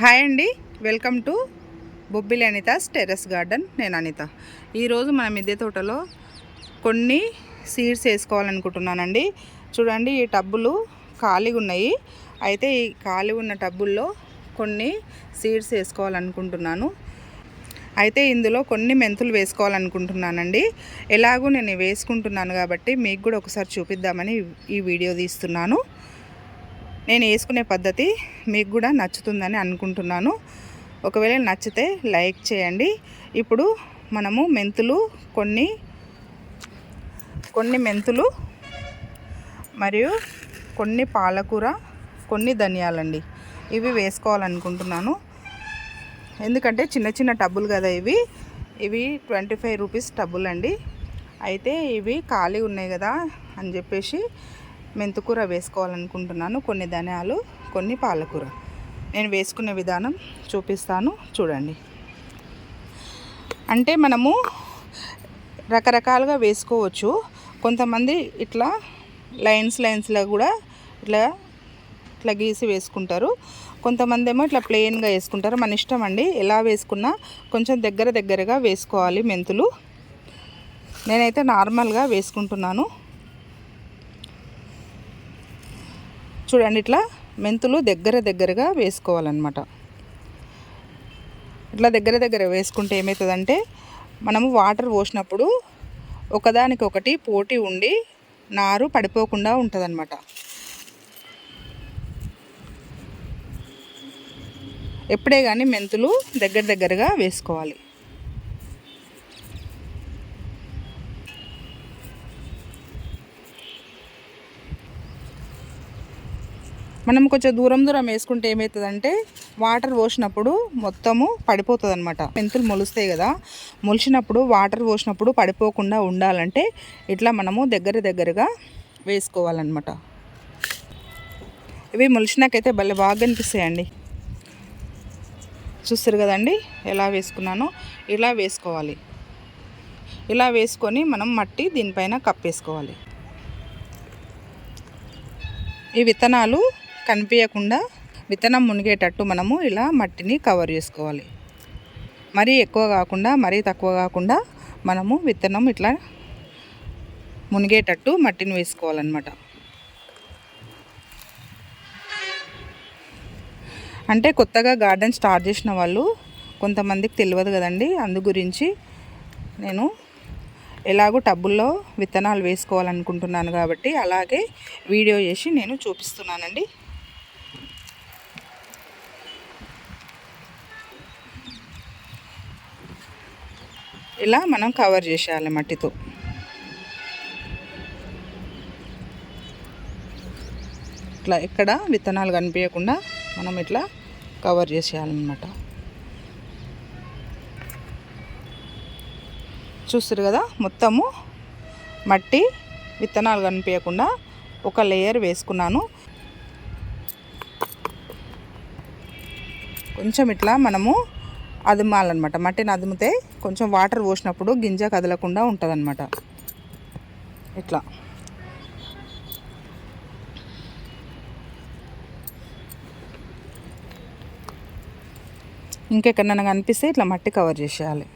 Hi అండి. Welcome to Bobbili Anitha's terrace garden. నేను అనిత. ఈరోజు మన మిద్దె తోటలో కొన్ని సీడ్స్ వేసుకోవాలనుకుంటున్నానండి. చూడండి ఈ టబ్బులు ఖాళీగా ఉన్నాయి. అయితే ఈ ఖాళీ ఉన్న టబ్బుల్లో కొన్ని సీడ్స్ వేసుకోవాలనుకుంటున్నాను. అయితే ఇందులో కొన్ని మెంతులు వేసుకోవాలనుకుంటున్నానండి. ఎలాగూ నేను వేసుకుంటున్నాను కాబట్టి మీకు కూడా ఒకసారి చూపిద్దామని ఈ వీడియో తీస్తున్నాను. నేను వేసుకునే పద్ధతి మీకు కూడా నచ్చుతుందని అనుకుంటున్నాను. ఒకవేళ నచ్చితే లైక్ చేయండి. ఇప్పుడు మనము మెంతులు కొన్ని కొన్ని మెంతులు మరియు కొన్ని పాలకూర కొన్ని ధనియాలండి. ఇవి వేసుకోవాలనుకుంటున్నాను. ఎందుకంటే చిన్న చిన్న టబ్బులు కదా ఇవి. ఇవి ట్వంటీ ఫైవ్ రూపీస్ టబ్బులు అండి అయితే ఇవి ఖాళీ ఉన్నాయి కదా అని చెప్పేసి మెంతుకూర వేసుకోవాలనుకుంటున్నాను. కొన్ని ధనియాలు కొన్ని పాలకూర. నేను వేసుకునే విధానం చూపిస్తాను. చూడండి. అంటే మనము రకరకాలుగా వేసుకోవచ్చు. కొంతమంది ఇట్లా లైన్స్ లైన్స్లో కూడా ఇట్లా ఇట్లా గీసి వేసుకుంటారు. కొంతమంది ఏమో ఇట్లా ప్లెయిన్గా వేసుకుంటారు. మన ఇష్టం అండి. ఎలా వేసుకున్నా కొంచెం దగ్గర దగ్గరగా వేసుకోవాలి మెంతులు. నేనైతే నార్మల్గా వేసుకుంటున్నాను. చూడండి ఇట్లా మెంతులు దగ్గర దగ్గరగా వేసుకోవాలన్నమాట. ఇట్లా దగ్గర దగ్గర వేసుకుంటే ఏమవుతుందంటే మనము వాటర్ పోసినప్పుడు ఒకదానికొకటి పోటీ ఉండి నారు పడిపోకుండా ఉంటుందన్నమాట. ఎప్పుడే కానీ మెంతులు దగ్గర దగ్గరగా వేసుకోవాలి. మనం కొంచెం దూరం దూరం వేసుకుంటే ఏమవుతుందంటే వాటర్ పోసినప్పుడు మొత్తము పడిపోతుంది అనమాట మెంతులు మొలుస్తాయి కదా మొలిచినప్పుడు వాటర్ పోసినప్పుడు పడిపోకుండా ఉండాలంటే ఇట్లా మనము దగ్గర దగ్గరగా వేసుకోవాలన్నమాట. ఇవి మొలిచినాకైతే భలే బాగా అనిపిస్తాయండి. చూస్తారు కదండి ఎలా వేసుకున్నానో ఇలా వేసుకోవాలి. ఇలా వేసుకొని మనం మట్టి దీనిపైన కప్పేసుకోవాలి. ఈ విత్తనాలు కనిపించకుండా విత్తనం మునిగేటట్టు మనము ఇలా మట్టిని కవర్ చేసుకోవాలి. మరీ ఎక్కువ కాకుండా మరీ తక్కువ కాకుండా మనము విత్తనం ఇట్లా మునిగేటట్టు మట్టిని వేసుకోవాలన్నమాట. అంటే కొత్తగా గార్డెన్ స్టార్ట్ చేసిన వాళ్ళు కొంతమందికి తెలియదు కదండి. అందు గురించి నేను ఎలాగో టబ్బుల్లో విత్తనాలు వేసుకోవాలనుకుంటున్నాను కాబట్టి అలాగే వీడియో చేసి నేను చూపిస్తున్నానండి. ఇలా మనం కవర్ చేసేయాలి మట్టితో. ఇట్లా ఎక్కడ విత్తనాలు కనిపించకుండా మనం ఇట్లా కవర్ చేసేయాలన్నమాట. చూస్తారు కదా మొత్తము మట్టి విత్తనాలు కనిపించకుండా ఒక లేయర్ వేసుకున్నాను. కొంచెం ఇట్లా మనము అదుమాలన్నమాట మట్టిని అదుమితే కొంచెం వాటర్ పోసినప్పుడు గింజ కదలకుండా ఉంటుందన్నమాట. ఇట్లా. ఇంకెక్కడన్నా కనిపిస్తే ఇట్లా మట్టి కవర్ చేసేయాలి.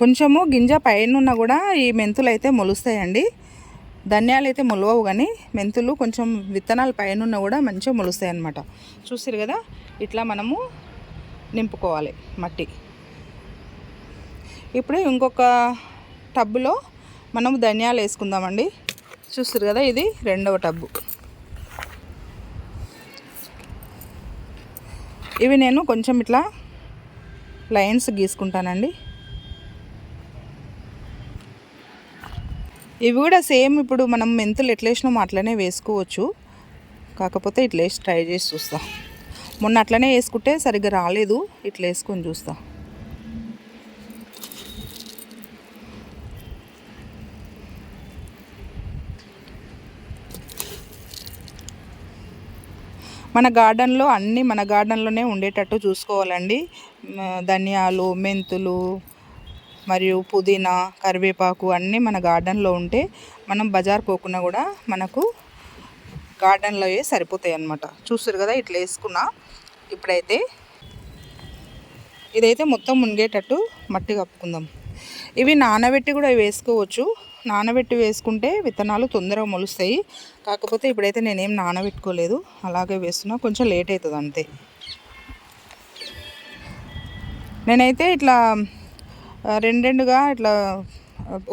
కొంచెము గింజ పైన కూడా ఈ మెంతులు అయితే మొలుస్తాయండి. ధనియాలు అయితే మొలవవు కానీ మెంతులు కొంచెం విత్తనాలు పైన కూడా మంచిగా మొలుస్తాయి అనమాట చూసారు కదా? ఇట్లా మనము నింపుకోవాలి మట్టి. ఇప్పుడు ఇంకొక టబ్బులో మనము ధనియాలు వేసుకుందామండి. చూస్తారు కదా? ఇది రెండవ టబ్బు. ఇవి నేను కొంచెం ఇట్లా లైన్స్ గీసుకుంటానండి. ఇవి కూడా సేమ్ ఇప్పుడు మనం మెంతులు ఎట్లా వేసినామో అట్లనే వేసుకోవచ్చు. కాకపోతే ఇట్లా వేసి ట్రై చేసి చూస్తా. మొన్న అట్లనే వేసుకుంటే సరిగ్గా రాలేదు. ఇట్లా వేసుకొని చూస్తా. మన గార్డెన్లో అన్నీ మన గార్డెన్లోనే ఉండేటట్టు చూసుకోవాలండి. ధనియాలు మెంతులు మరియు పుదీనా కరివేపాకు అన్నీ మన గార్డెన్లో ఉంటే మనం బజార్ పోకుండా కూడా మనకు గార్డెన్లో సరిపోతాయి అన్నమాట. చూస్తారు కదా ఇట్లా వేసుకున్నా. ఇప్పుడైతే ఇదైతే మొత్తం మునిగేటట్టు మట్టి కప్పుకుందాం. ఇవి నానబెట్టి కూడా వేసుకోవచ్చు. నానబెట్టి వేసుకుంటే విత్తనాలు తొందరగా మొలుస్తాయి. కాకపోతే ఇప్పుడైతే నేనేం నానబెట్టుకోలేదు. అలాగే వేస్తున్నా. కొంచెం లేట్ అవుతుంది అంతే. నేనైతే ఇట్లా రెండు రెండుగా ఇట్లా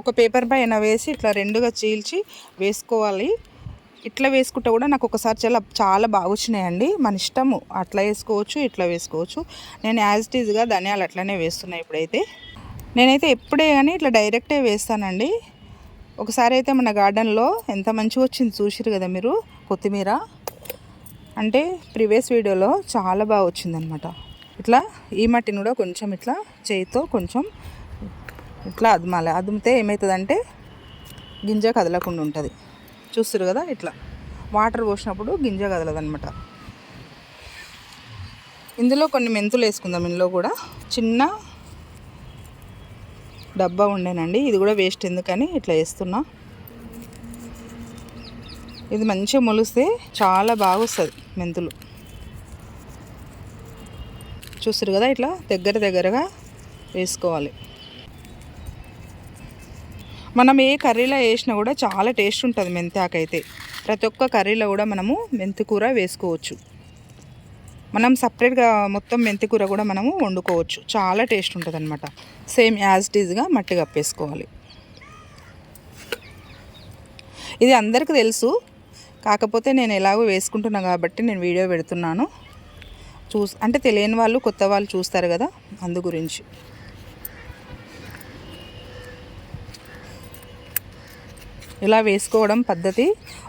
ఒక పేపర్ పైన వేసి ఇట్లా రెండుగా చీల్చి వేసుకోవాలి. ఇట్లా వేసుకుంటే కూడా నాకు ఒకసారి చాలా చాలా బాగా వచ్చినాయండి. మన ఇష్టము. అట్లా వేసుకోవచ్చు ఇట్లా వేసుకోవచ్చు. నేను యాజ్ ఇట్ ఈజ్గా ధనియాలు అట్లనే వేస్తున్నాయి ఇప్పుడైతే. నేనైతే ఎప్పుడే కానీ ఇట్లా డైరెక్టే వేస్తానండి. ఒకసారి అయితే మన గార్డెన్లో ఎంత మంచిగా వచ్చింది చూసిరు కదా మీరు కొత్తిమీర. అంటే ప్రీవియస్ వీడియోలో చాలా బాగా వచ్చిందనమాట ఇట్లా ఈ మట్టిని కూడా కొంచెం ఇట్లా చేయితో కొంచెం ఇట్లా అదమాలి అదిమితే ఏమవుతుందంటే గింజ కదలకుండా ఉంటుంది. చూస్తారు కదా ఇట్లా. వాటర్ పోసినప్పుడు గింజ కదలదనమాట ఇందులో కొన్ని మెంతులు వేసుకుందాం. ఇందులో కూడా చిన్న డబ్బా ఉండేనండి. ఇది కూడా వేస్ట్ ఎందుకని ఇట్లా వేస్తున్నా. ఇది మంచిగా మొలిస్తే చాలా బాగా వస్తుంది మెంతులు. చూస్తారు కదా ఇట్లా? దగ్గర దగ్గరగా వేసుకోవాలి. మనం ఏ కర్రీలో వేసినా కూడా చాలా టేస్ట్ ఉంటుంది మెంతాకైతే. ప్రతి ఒక్క కర్రీలో కూడా మనము మెంతికూర వేసుకోవచ్చు. మనం సపరేట్గా మొత్తం మెంతికూర కూడా మనము వండుకోవచ్చు. చాలా టేస్ట్ ఉంటుంది అనమాట సేమ్ యాజ్ టీజ్గా మట్టి కప్పేసుకోవాలి ఇది అందరికీ తెలుసు. కాకపోతే నేను ఎలాగో వేసుకుంటున్నా కాబట్టి నేను వీడియో పెడుతున్నాను. చూస్ అంటే తెలియని వాళ్ళు కొత్త వాళ్ళు చూస్తారు కదా అందు గురించి. ఇలా వేసుకోవడం పద్ధతి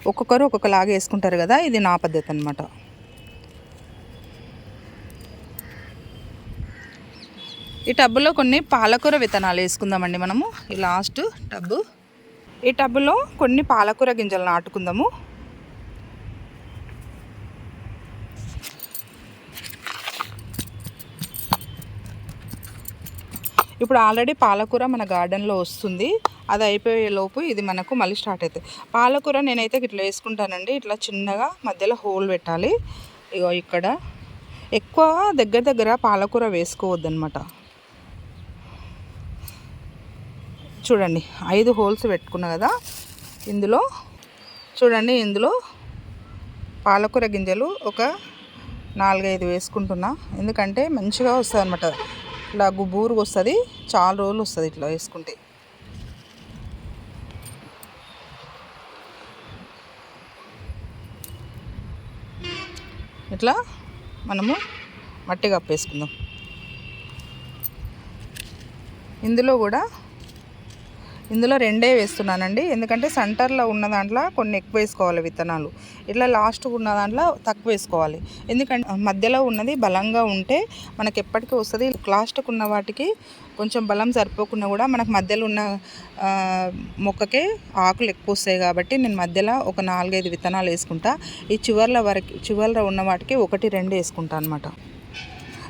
ఒక్కొక్కరు ఒక్కొక్కలాగా వేసుకుంటారు కదా ఇది నా పద్ధతి అనమాట ఈ టబ్బులో కొన్ని పాలకూర విత్తనాలు వేసుకుందామండి మనము. ఈ లాస్ట్ టబ్బు. ఈ టబ్బులో కొన్ని పాలకూర గింజలు నాటుకుందాము. ఇప్పుడు ఆల్రెడీ పాలకూర మన గార్డెన్లో వస్తుంది. అది అయిపోయే లోపు ఇది మనకు మళ్ళీ స్టార్ట్ అవుతుంది పాలకూర నేనైతే ఇట్లా వేసుకుంటానండి. ఇట్లా చిన్నగా మధ్యలో హోల్ పెట్టాలి. ఇగో ఇక్కడ. ఎక్కువ దగ్గర దగ్గర పాలకూర వేసుకోవద్దనమాట చూడండి ఐదు హోల్స్ పెట్టుకున్నా కదా ఇందులో చూడండి ఇందులో పాలకూర గింజలు ఒక నాలుగైదు వేసుకుంటున్నా. ఎందుకంటే మంచిగా వస్తుంది అనమాట ఇట్లా గుబూరుగా వస్తుంది చాలా రోజులు వస్తుంది ఇట్లా వేసుకుంటే. ఇట్లా మనము మట్టి కప్పేసుకుందాం. ఇందులో కూడా ఇందులో రెండే వేస్తున్నానండి. ఎందుకంటే సెంటర్లో ఉన్న దాంట్లో కొన్ని ఎక్కువ వేసుకోవాలి విత్తనాలు. ఇట్లా లాస్ట్ ఉన్న దాంట్లో తక్కువ వేసుకోవాలి. ఎందుకంటే మధ్యలో ఉన్నది బలంగా ఉంటే మనకి ఎప్పటికీ వస్తుంది. లాస్ట్కు ఉన్న వాటికి కొంచెం బలం సరిపోకుండా కూడా మనకు మధ్యలో ఉన్న మొక్కకే ఆకులు ఎక్కువ వస్తాయి కాబట్టి నేను మధ్యలో ఒక నాలుగైదు విత్తనాలు వేసుకుంటా. ఈ చివర్ల వరకు చివర్లో ఉన్న వాటికి ఒకటి రెండు వేసుకుంటా అనమాట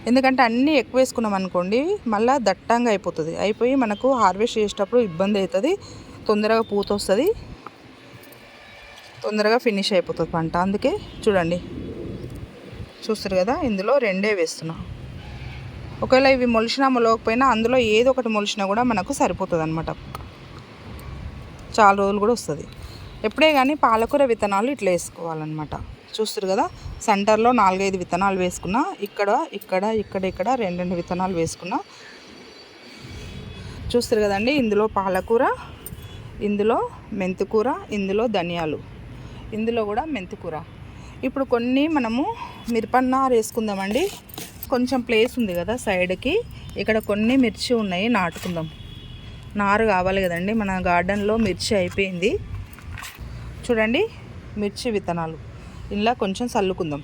ఎందుకంటే అన్నీ ఎక్కువ వేసుకున్నాం అనుకోండి మళ్ళీ దట్టంగా అయిపోతుంది. అయిపోయి మనకు హార్వెస్ట్ చేసేటప్పుడు ఇబ్బంది అవుతుంది తొందరగా పూత వస్తుంది తొందరగా ఫినిష్ అయిపోతుంది పంట. అందుకే చూడండి చూస్తారు కదా ఇందులో రెండే వేస్తున్నా. ఒకవేళ ఇవి మొలిచినా మొలవకపోయినా అందులో ఏదో ఒకటి మొలిచినా కూడా మనకు సరిపోతుంది అనమాట చాలా రోజులు కూడా వస్తుంది. ఎప్పుడే కానీ పాలకూర విత్తనాలు ఇట్లా వేసుకోవాలన్నమాట. చూస్తారు కదా? సెంటర్లో నాలుగైదు విత్తనాలు వేసుకున్నా ఇక్కడ ఇక్కడ ఇక్కడ ఇక్కడ రెండు రెండు విత్తనాలు వేసుకున్నా. చూస్తారు కదండి ఇందులో పాలకూర ఇందులో మెంతికూర ఇందులో ధనియాలు. ఇందులో కూడా మెంతికూర. ఇప్పుడు కొన్ని మనము మిరపన్నారు వేసుకుందామండి. కొంచెం ప్లేస్ ఉంది కదా సైడ్కి. ఇక్కడ కొన్ని మిర్చి ఉన్నాయి నాటుకుందాం. నారు కావాలి కదండి మన గార్డెన్లో మిర్చి అయిపోయింది. చూడండి మిర్చి విత్తనాలు. ఇలా కొంచెం చల్లుకుందాం.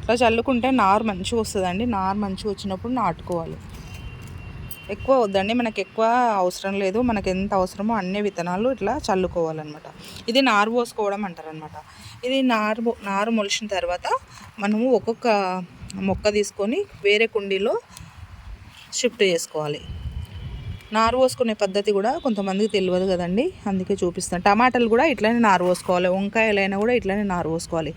ఇట్లా చల్లుకుంటే నారు మంచిగా వస్తుందండి. నారు మంచిగా వచ్చినప్పుడు నాటుకోవాలి. ఎక్కువ వద్దండి. మనకు ఎక్కువ అవసరం లేదు. మనకు ఎంత అవసరమో అన్ని విత్తనాలు ఇట్లా చల్లుకోవాలన్నమాట. ఇది నారు పోసుకోవడం అంటారనమాట ఇది నారు నారు మొలిచిన తర్వాత మనము ఒక్కొక్క మొక్క తీసుకొని వేరే కుండీలో షిఫ్ట్ చేసుకోవాలి. నారు పోసుకునే పద్ధతి కూడా కొంతమందికి తెలియదు కదండి. అందుకే చూపిస్తాను టమాటాలు కూడా ఇట్లానే నారు పోసుకోవాలి. వంకాయలైనా కూడా ఇట్లానే నారు పోసుకోవాలి.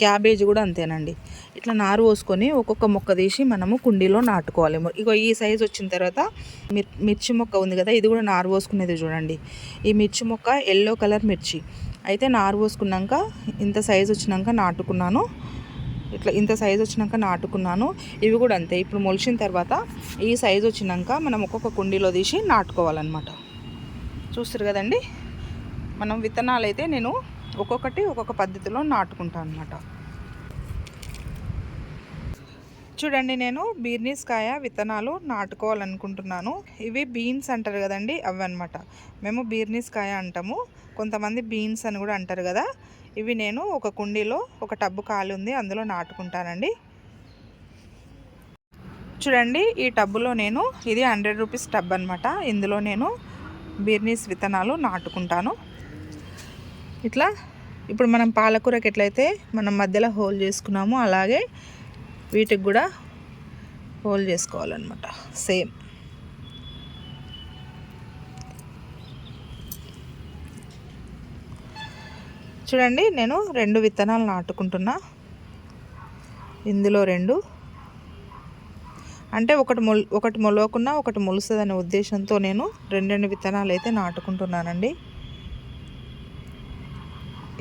క్యాబేజ్ కూడా అంతేనండి. ఇట్లా నారు పోసుకొని ఒక్కొక్క మొక్క తీసి మనము కుండీలో నాటుకోవాలి. ఇగో ఈ సైజు వచ్చిన తర్వాత మిర్ మిర్చి మొక్క ఉంది కదా ఇది కూడా నారు పోసుకునేది చూడండి. ఈ మిర్చి మొక్క ఎల్లో కలర్ మిర్చి. అయితే నారు పోసుకున్నాక ఇంత సైజు వచ్చినాక నాటుకున్నాను. ఇట్లా ఇంత సైజు వచ్చినాక నాటుకున్నాను. ఇవి కూడా అంతే. ఇప్పుడు మొలిచిన తర్వాత ఈ సైజు వచ్చినాక మనం ఒక్కొక్క కుండీలో తీసి నాటుకోవాలన్నమాట. చూస్తారు కదండి? మనం విత్తనాలు అయితే నేను ఒక్కొక్కటి ఒక్కొక్క పద్ధతిలో నాటుకుంటాను అనమాట చూడండి నేను బీర్నీస్కాయ విత్తనాలు నాటుకోవాలనుకుంటున్నాను. ఇవి బీన్స్ అంటారు కదండి అవి అనమాట మేము బీర్నీస్కాయ అంటాము. కొంతమంది బీన్స్ అని కూడా అంటారు కదా. ఇవి నేను ఒక కుండీలో ఒక టబ్బు ఖాళీ ఉంది అందులో నాటుకుంటానండి. చూడండి ఈ టబ్బులో నేను ఇది హండ్రెడ్ రూపీస్ టబ్ అనమాట ఇందులో నేను బీర్నీస్ విత్తనాలు నాటుకుంటాను. ఇట్లా ఇప్పుడు మనం పాలకూరకి ఎట్లయితే మనం మధ్యలో హోల్ చేసుకున్నామో అలాగే వీటికి కూడా హోల్ చేసుకోవాలన్నమాట. సేమ్. చూడండి నేను రెండు విత్తనాలు నాటుకుంటున్నా. ఇందులో రెండు. అంటే ఒకటి మొల్ ఒకటి మొలవకుండా ఒకటి మొలుస్తుందనే ఉద్దేశంతో నేను రెండు రెండు విత్తనాలు అయితే నాటుకుంటున్నానండి.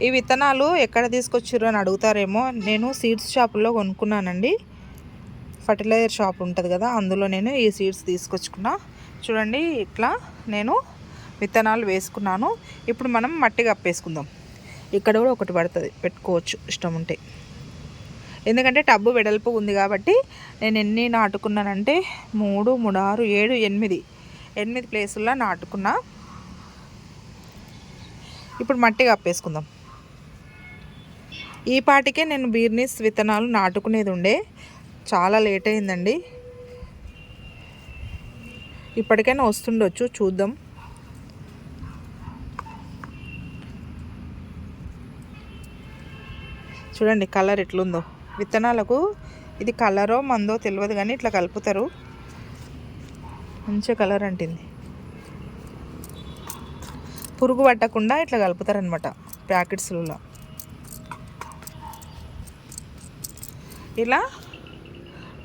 ఈ విత్తనాలు ఎక్కడ తీసుకొచ్చారు అని అడుగుతారేమో నేను సీడ్స్ షాపుల్లో కొనుక్కున్నానండి. ఫర్టిలైజర్ షాప్ ఉంటుంది కదా అందులో నేను ఈ సీడ్స్ తీసుకొచ్చుకున్నా. చూడండి ఇట్లా నేను విత్తనాలు వేసుకున్నాను. ఇప్పుడు మనం మట్టి కప్పేసుకుందాం. ఇక్కడ కూడా ఒకటి పడుతుంది పెట్టుకోవచ్చు ఇష్టం ఉంటే. ఎందుకంటే టబ్బు వెడల్పు ఉంది కాబట్టి నేను ఎన్ని నాటుకున్నానంటే మూడు మూడు ఆరు ఏడు ఎనిమిది. ఎనిమిది ప్లేసుల్లో నాటుకున్నా. ఇప్పుడు మట్టి కప్పేసుకుందాం. ఈ పాటికే నేను బీర్నీస్ విత్తనాలు నాటుకునేది ఉండే. చాలా లేట్ అయిందండి. ఇప్పటికైనా వస్తుండొచ్చు చూద్దాం. చూడండి కలర్ ఎట్లుందో. విత్తనాలకు ఇది కలరో మందో తెలియదు కానీ ఇట్లా కలుపుతారు. మంచి కలర్ అంటింది. పురుగు పట్టకుండా ఇట్లా కలుపుతారనమాట ప్యాకెట్స్లలో. ఇలా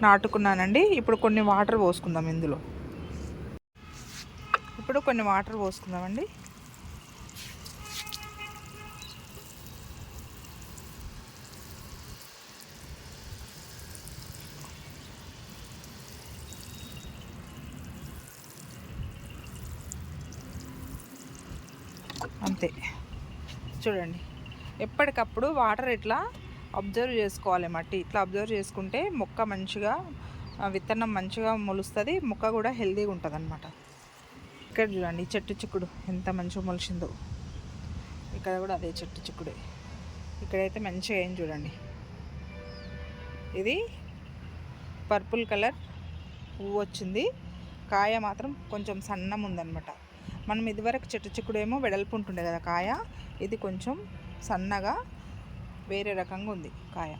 నాటుకున్నానండి. ఇప్పుడు కొన్ని వాటర్ పోసుకుందాం ఇందులో. ఇప్పుడు కొన్ని వాటర్ పోసుకుందామండి అంతే చూడండి. ఎప్పటికప్పుడు వాటర్ ఇట్లా అబ్జర్వ్ చేసుకోవాలి మట్టి. ఇట్లా అబ్జర్వ్ చేసుకుంటే మొక్క మంచిగా విత్తనం మంచిగా మొలుస్తుంది మొక్క కూడా హెల్తీగా ఉంటుంది అనమాట ఇక్కడ చూడండి చెట్టు చిక్కుడు ఎంత మంచిగా మొలిచిందో. ఇక్కడ కూడా అదే చెట్టు చిక్కుడే. ఇక్కడైతే మంచిగా ఏం చూడండి. ఇది పర్పుల్ కలర్ పువ్వు వచ్చింది. కాయ మాత్రం కొంచెం సన్నం ఉందన్నమాట. మనం ఇదివరకు చెట్టు చిక్కుడు ఏమో వెడల్పు ఉంటుండే కదా కాయ. ఇది కొంచెం సన్నగా వేరే రకంగా ఉంది కాయ.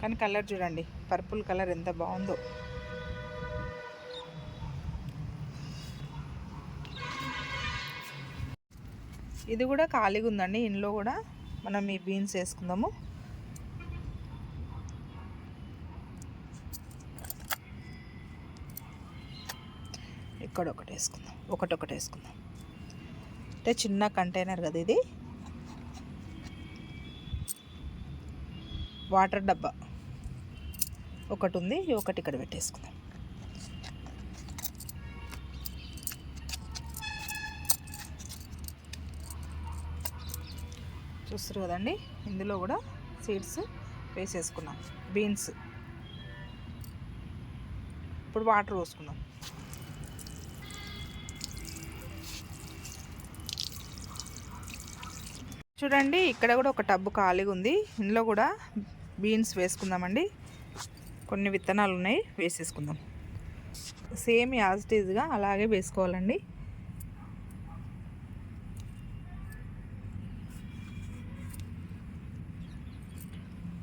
కానీ కలర్ చూడండి పర్పుల్ కలర్ ఎంత బాగుందో. ఇది కూడా ఖాళీగా ఉందండి. ఇంట్లో కూడా మనం ఈ బీన్స్ వేసుకుందాము. ఇక్కడ ఒకటి వేసుకుందాం ఒకటి ఒకటి వేసుకుందాం అంటే చిన్న కంటైనర్ కదా ఇది. వాటర్ డబ్బా. ఒకటి ఉంది ఒకటి ఇక్కడ పెట్టేసుకుందాం. చూస్తారు కదండి ఇందులో కూడా సీడ్స్ వేసేసుకున్నాం. బీన్స్. ఇప్పుడు వాటర్ పోసుకుందాం. చూడండి ఇక్కడ కూడా ఒక టబ్బు ఖాళీగా ఉంది. ఇందులో కూడా బీన్స్ వేసుకుందామండి. కొన్ని విత్తనాలు ఉన్నాయి వేసేసుకుందాం. సేమ్ యాజిటీజ్గా అలాగే వేసుకోవాలండి.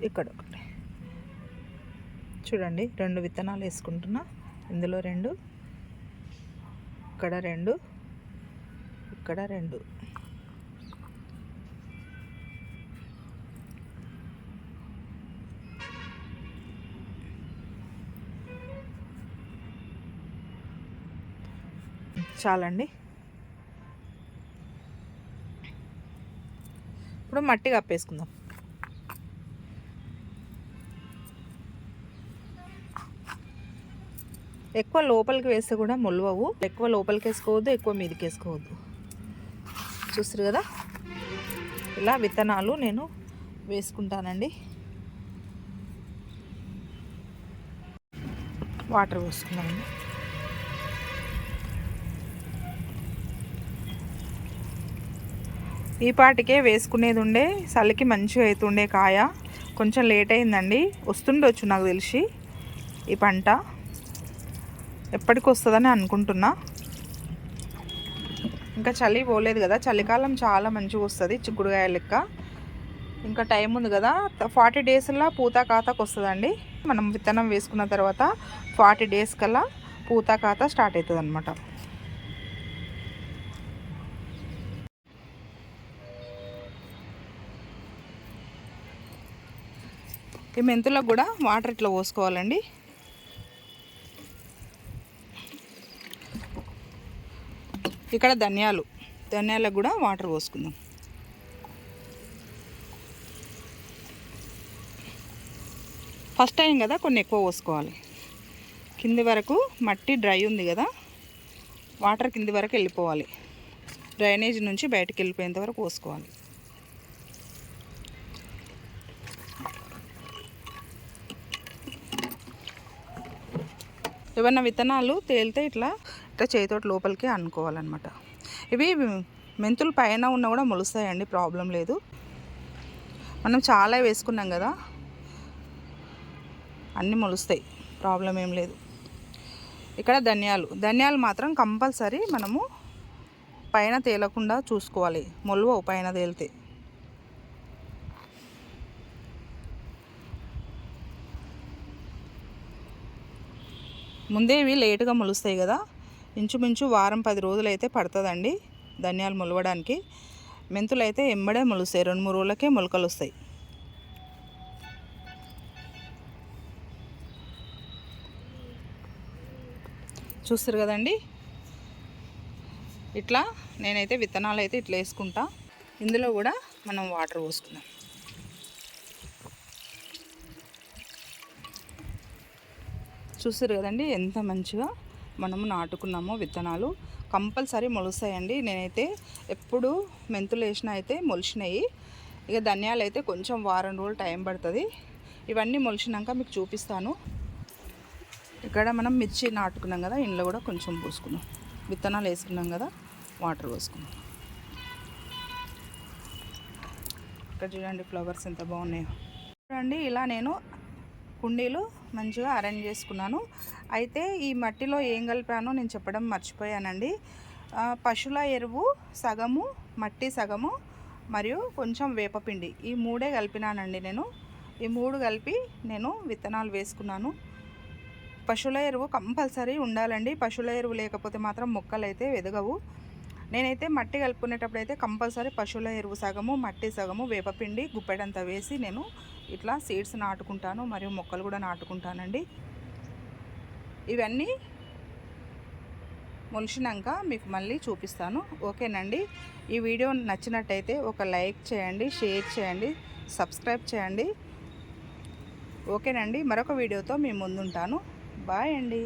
ఇక్కడ ఒకటి. చూడండి రెండు విత్తనాలు వేసుకుంటున్నా. ఇందులో రెండు ఇక్కడ రెండు ఇక్కడ రెండు. చాలండి. ఇప్పుడు మట్టి కప్పేసుకుందాం. ఎక్కువ లోపలికి వేస్తే కూడా మొలవవు. ఎక్కువ లోపలికి వేసుకోవద్దు ఎక్కువ మీదకి వేసుకోవద్దు. చూస్తారు కదా? ఇలా విత్తనాలు నేను వేసుకుంటానండి. వాటర్ పోసుకున్నాను ఈ పాటికే వేసుకునేది ఉండే చలికి మంచిగా అవుతుండే కాయ. కొంచెం లేట్ అయిందండి. వస్తుండొచ్చు నాకు తెలిసి ఈ పంట. ఎప్పటికి వస్తుందని అనుకుంటున్నా. ఇంకా చలి పోలేదు కదా చలికాలం చాలా మంచిగా వస్తుంది చిక్కుడుకాయ లెక్క. ఇంకా టైం ఉంది కదా ఫార్టీ డేస్లో పూత ఖాతాకు వస్తుందండి మనం విత్తనం వేసుకున్న తర్వాత ఫార్టీ డేస్ కల్లా పూత ఖాతా స్టార్ట్ అవుతుంది అనమాట ఈ మెంతులకు కూడా వాటర్ ఇట్లా పోసుకోవాలండి. ఇక్కడ ధనియాలు ధనియాలకు కూడా వాటర్ పోసుకుందాం. ఫస్ట్ టైం కదా కొన్ని ఎక్కువ పోసుకోవాలి. కింది వరకు మట్టి డ్రై ఉంది కదా వాటర్ కింది వరకు వెళ్ళిపోవాలి. డ్రైనేజ్ నుంచి బయటకు వెళ్ళిపోయేంత వరకు పోసుకోవాలి. ఏమన్నా విత్తనాలు తేలితే ఇట్లా ఇట్లా చేతితోటి లోపలికి అనుకోవాలన్నమాట. ఇవి మెంతులు పైన ఉన్నా కూడా మొలుస్తాయండి ప్రాబ్లం లేదు. మనం చాలా వేసుకున్నాం కదా అన్నీ మొలుస్తాయి ప్రాబ్లం ఏం లేదు. ఇక్కడ ధనియాలు ధనియాలు మాత్రం కంపల్సరీ మనము పైన తేలకుండా చూసుకోవాలి మొలువ పైన తేలితే. ముందే ఇవి లేటుగా మొలుస్తాయి కదా. ఇంచుమించు వారం పది రోజులు అయితే పడుతుందండి ధనియాలు మొలవడానికి. మెంతులు అయితే ఎంబడే మొలుస్తాయి. రెండు మూడు రోజులకే మొలకలు వస్తాయి. చూస్తారు కదండి. ఇట్లా నేనైతే విత్తనాలు అయితే ఇట్లా వేసుకుంటా. ఇందులో కూడా మనం వాటర్ పోసుకుందాం. చూసారు కదండి ఎంత మంచిగా మనము నాటుకున్నామో విత్తనాలు. కంపల్సరీ మొలుస్తాయండి. నేనైతే ఎప్పుడు మెంతులు వేసినా అయితే మొలిచినాయి. ఇక ధనియాలు అయితే కొంచెం వారం రోజులు టైం పడుతుంది. ఇవన్నీ మొలిచినాక మీకు చూపిస్తాను. ఇక్కడ మనం మిర్చి నాటుకున్నాం కదా ఇంట్లో కూడా కొంచెం పోసుకున్నాం విత్తనాలు వేసుకున్నాం కదా వాటర్ పోసుకున్నాం ఇక్కడ చూడండి ఫ్లవర్స్ ఎంత బాగున్నాయో. చూడండి ఇలా నేను కుండీలు మంచిగా అరేంజ్ చేసుకున్నాను. అయితే ఈ మట్టిలో ఏం కలిపానో నేను చెప్పడం మర్చిపోయానండి. పశువుల ఎరువు సగము మట్టి సగము మరియు కొంచెం వేపపిండి ఈ మూడే కలిపినానండి నేను. ఈ మూడు కలిపి నేను విత్తనాలు వేసుకున్నాను. పశువుల ఎరువు కంపల్సరీ ఉండాలండి. పశువుల ఎరువు లేకపోతే మాత్రం మొక్కలు అయితే ఎదగవు నేనైతే మట్టి కలుపుకునేటప్పుడు అయితే కంపల్సరీ పశువుల ఎరువు సగము మట్టి సగము వేపపిండి గుప్పెడంత వేసి నేను ఇట్లా సీడ్స్ నాటుకుంటాను మరియు మొక్కలు కూడా నాటుకుంటానండి. ఇవన్నీ మొలిచినాక మీకు మళ్ళీ చూపిస్తాను. ఓకేనండి? ఈ వీడియో నచ్చినట్టయితే ఒక లైక్ చేయండి షేర్ చేయండి సబ్స్క్రైబ్ చేయండి. ఓకేనండి? మరొక వీడియోతో మేము ముందుంటాను. బాయ్ అండి.